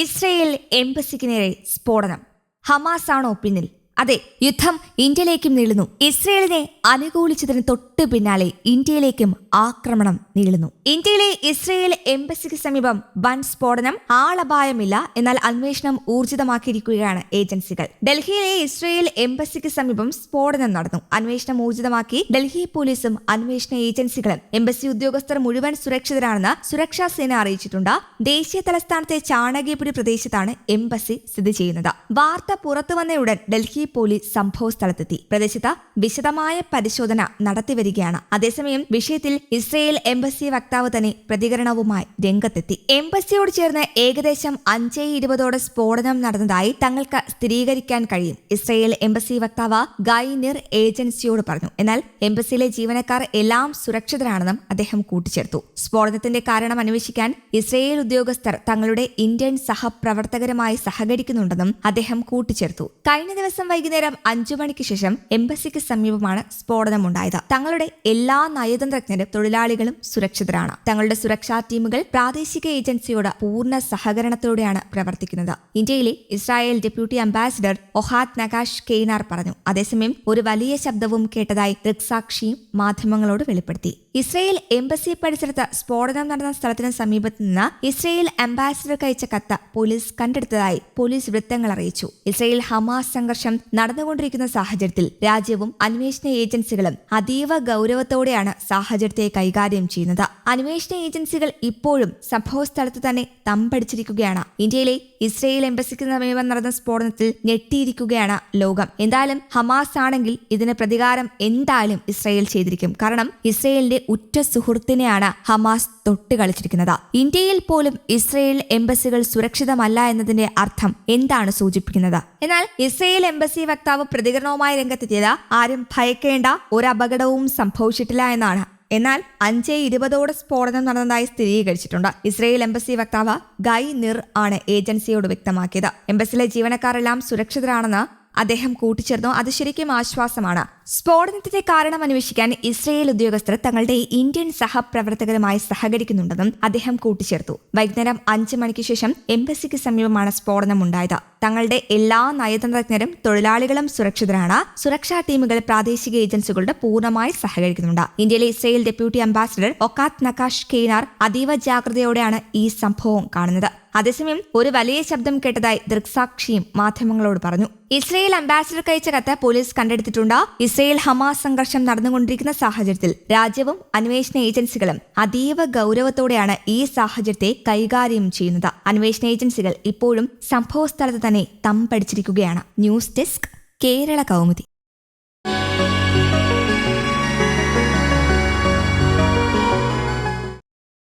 Israel എംബസിക്ക് നേരെ സ്ഫോടനം. ഹമാസാണോ പിന്നിൽ? അതെ യുദ്ധം ഇന്ത്യയിലേക്കും നീളുന്നു. ഇസ്രയേലിനെ അനുകൂലിച്ചതിന് തൊട്ട് പിന്നാലെ ഇന്ത്യയിലേക്കും ആക്രമണം നീളുന്നു. ഇന്ത്യയിലെ ഇസ്രയേൽ എംബസിക്ക് സമീപം വൻ സ്ഫോടനം ആളപായമില്ല എന്നാൽ അന്വേഷണം ഊർജിതമാക്കിയിരിക്കുകയാണ് ഏജൻസികൾ. ഡൽഹിയിലെ ഇസ്രയേൽ എംബസിക്ക് സമീപം സ്ഫോടനം നടന്നു. അന്വേഷണം ഊർജിതമാക്കി ഡൽഹി പോലീസും അന്വേഷണ ഏജൻസികളും. എംബസി ഉദ്യോഗസ്ഥർ മുഴുവൻ സുരക്ഷിതരാണെന്ന് സുരക്ഷാ സേന അറിയിച്ചിട്ടുണ്ട്. ദേശീയ തലസ്ഥാനത്തെ ചാണകേപുരി പ്രദേശത്താണ് എംബസി സ്ഥിതി ചെയ്യുന്നത്. വാർത്ത പുറത്തുവന്നയുടൻ ഡൽഹി പോലീസ് സംഭവസ്ഥലത്തെത്തി പ്രദേശത്ത് വിശദമായ പരിശോധന നടത്തിവരികയാണ്. അതേസമയം വിഷയത്തിൽ ഇസ്രയേൽ എംബസി വക്താവ് തന്നെ പ്രതികരണവുമായി രംഗത്തെത്തി. എംബസിയോട് ചേർന്ന് ഏകദേശം അഞ്ചേ ഇരുപതോടെ സ്ഫോടനം നടന്നതായി തങ്ങൾക്ക് സ്ഥിരീകരിക്കാൻ കഴിയും. ഇസ്രയേൽ എംബസി വക്താവ് ഗൈനിർ ഏജൻസിയോട് പറഞ്ഞു. എന്നാൽ എംബസിയിലെ ജീവനക്കാർ എല്ലാം സുരക്ഷിതരാണെന്നും അദ്ദേഹം കൂട്ടിച്ചേർത്തു. സ്ഫോടനത്തിന്റെ കാരണം അന്വേഷിക്കാൻ ഇസ്രയേൽ ഉദ്യോഗസ്ഥർ തങ്ങളുടെ ഇന്ത്യൻ സഹപ്രവർത്തകരുമായി സഹകരിക്കുന്നുണ്ടെന്നും അദ്ദേഹം കൂട്ടിച്ചേർത്തു. കഴിഞ്ഞ ദിവസം വൈകുന്നേരം അഞ്ചു മണിക്ക് ശേഷം എംബസിക്ക് സമീപമാണ് സ്ഫോടനമുണ്ടായത്. തങ്ങളുടെ എല്ലാ നയതന്ത്രജ്ഞരും തൊഴിലാളികളും സുരക്ഷിതരാണ്. തങ്ങളുടെ സുരക്ഷാ ടീമുകൾ പ്രാദേശിക ഏജൻസിയോട് പൂർണ സഹകരണത്തോടെയാണ് പ്രവർത്തിക്കുന്നത്. ഇന്ത്യയിലെ Israel deputy ambassador Ohad Nakash Kaynar പറഞ്ഞു. അതേസമയം ഒരു വലിയ ശബ്ദവും കേട്ടതായി ദൃക്സാക്ഷിയും മാധ്യമങ്ങളോട് വെളിപ്പെടുത്തി. ഇസ്രയേൽ എംബസി പരിസരത്ത് സ്ഫോടനം നടന്ന സ്ഥലത്തിന് സമീപത്ത് നിന്ന് ഇസ്രയേൽ അംബാസിഡർക്ക് അയച്ച കത്ത് പോലീസ് കണ്ടെടുത്തതായി പോലീസ് വൃത്തങ്ങൾ അറിയിച്ചു. ഇസ്രയേൽ ഹമാസ് സംഘർഷം നടന്നുകൊണ്ടിരിക്കുന്ന സാഹചര്യത്തിൽ രാജ്യവും അന്വേഷണ ഏജൻസികളും അതീവ ഗൗരവത്തോടെയാണ് സാഹചര്യത്തെ കൈകാര്യം ചെയ്യുന്നത്. അന്വേഷണ ഏജൻസികൾ ഇപ്പോഴും സംഭവസ്ഥലത്ത് തന്നെ തമ്പടിച്ചിരിക്കുകയാണ്. ഇന്ത്യയിലെ ഇസ്രയേൽ എംബസിക്ക് സമീപം നടന്ന സ്ഫോടനത്തിൽ ഞെട്ടിയിരിക്കുകയാണ് ലോകം. എന്തായാലും ഹമാസ് ആണെങ്കിൽ ഇതിന് പ്രതികാരം എന്തായാലും ഇസ്രയേൽ ചെയ്തിരിക്കും. കാരണം ഇസ്രയേലിന്റെ ഉറ്റ സുഹൃത്തിനെയാണ് ഹമാസ് തൊട്ട് കളിച്ചിരിക്കുന്നത്. ഇന്ത്യയിൽ പോലും ഇസ്രയേൽ എംബസികൾ സുരക്ഷിതമല്ല എന്നതിന്റെ അർത്ഥം എന്താണ് സൂചിപ്പിക്കുന്നത്? എന്നാൽ ഇസ്രയേൽ എംബസി വക്താവ് പ്രതികരണവുമായി രംഗത്തെത്തിയത് ആരും ഭയക്കേണ്ട ഒരു അപകടവും സംഭവിച്ചിട്ടില്ല എന്നാണ്. എന്നാൽ അഞ്ച് ഇരുപതോടെ സ്ഫോടനം നടന്നതായി സ്ഥിരീകരിച്ചിട്ടുണ്ട്. ഇസ്രയേൽ എംബസി വക്താവ് ഗൈ നിർ ആണ് ഏജൻസിയോട് വ്യക്തമാക്കിയത്. എംബസിയിലെ ജീവനക്കാരെല്ലാം സുരക്ഷിതരാണെന്ന് അദ്ദേഹം കൂട്ടിച്ചേർന്നു. അത് ശരിക്കും ആശ്വാസമാണ്. സ്ഫോടനത്തിന്റെ കാരണം അന്വേഷിക്കാൻ ഇസ്രയേൽ ഉദ്യോഗസ്ഥർ തങ്ങളുടെ ഇന്ത്യൻ സഹപ്രവർത്തകരുമായി സഹകരിക്കുന്നുണ്ടെന്നും അദ്ദേഹം കൂട്ടിച്ചേർത്തു. വൈകുന്നേരം അഞ്ച് മണിക്ക് ശേഷം എംബസിക്ക് സമീപമാണ് സ്ഫോടനം ഉണ്ടായത് തങ്ങളുടെ എല്ലാ നയതന്ത്രജ്ഞരും തൊഴിലാളികളും സുരക്ഷിതരാണ്. സുരക്ഷാ ടീമുകൾ പ്രാദേശിക ഏജൻസികളുടെ പൂർണമായി സഹകരിക്കുന്നുണ്ട്. ഇന്ത്യയിലെ Israel deputy ambassador Ohad Nakash Kaynar അതീവ ജാഗ്രതയോടെയാണ് ഈ സംഭവം കാണുന്നത്. അതേസമയം ഒരു വലിയ ശബ്ദം കേട്ടതായി ദൃക്സാക്ഷിയും മാധ്യമങ്ങളോട് പറഞ്ഞു. ഇസ്രയേൽ അംബാസിഡർക്ക് അയച്ച കത്ത് പോലീസ് കണ്ടെടുത്തിട്ടുണ്ട്. ഇസ്രയേൽ ഹമാസ് സംഘർഷം നടന്നുകൊണ്ടിരിക്കുന്ന സാഹചര്യത്തിൽ രാജ്യവും അന്വേഷണ ഏജൻസികളും അതീവ ഗൗരവത്തോടെയാണ് ഈ സാഹചര്യത്തെ കൈകാര്യം ചെയ്യുന്നത്. അന്വേഷണ ഏജൻസികൾ ഇപ്പോഴും സംഭവസ്ഥലത്ത് തന്നെ തമ്പടിച്ചിരിക്കുകയാണ്. News desk Kerala Kaumudi.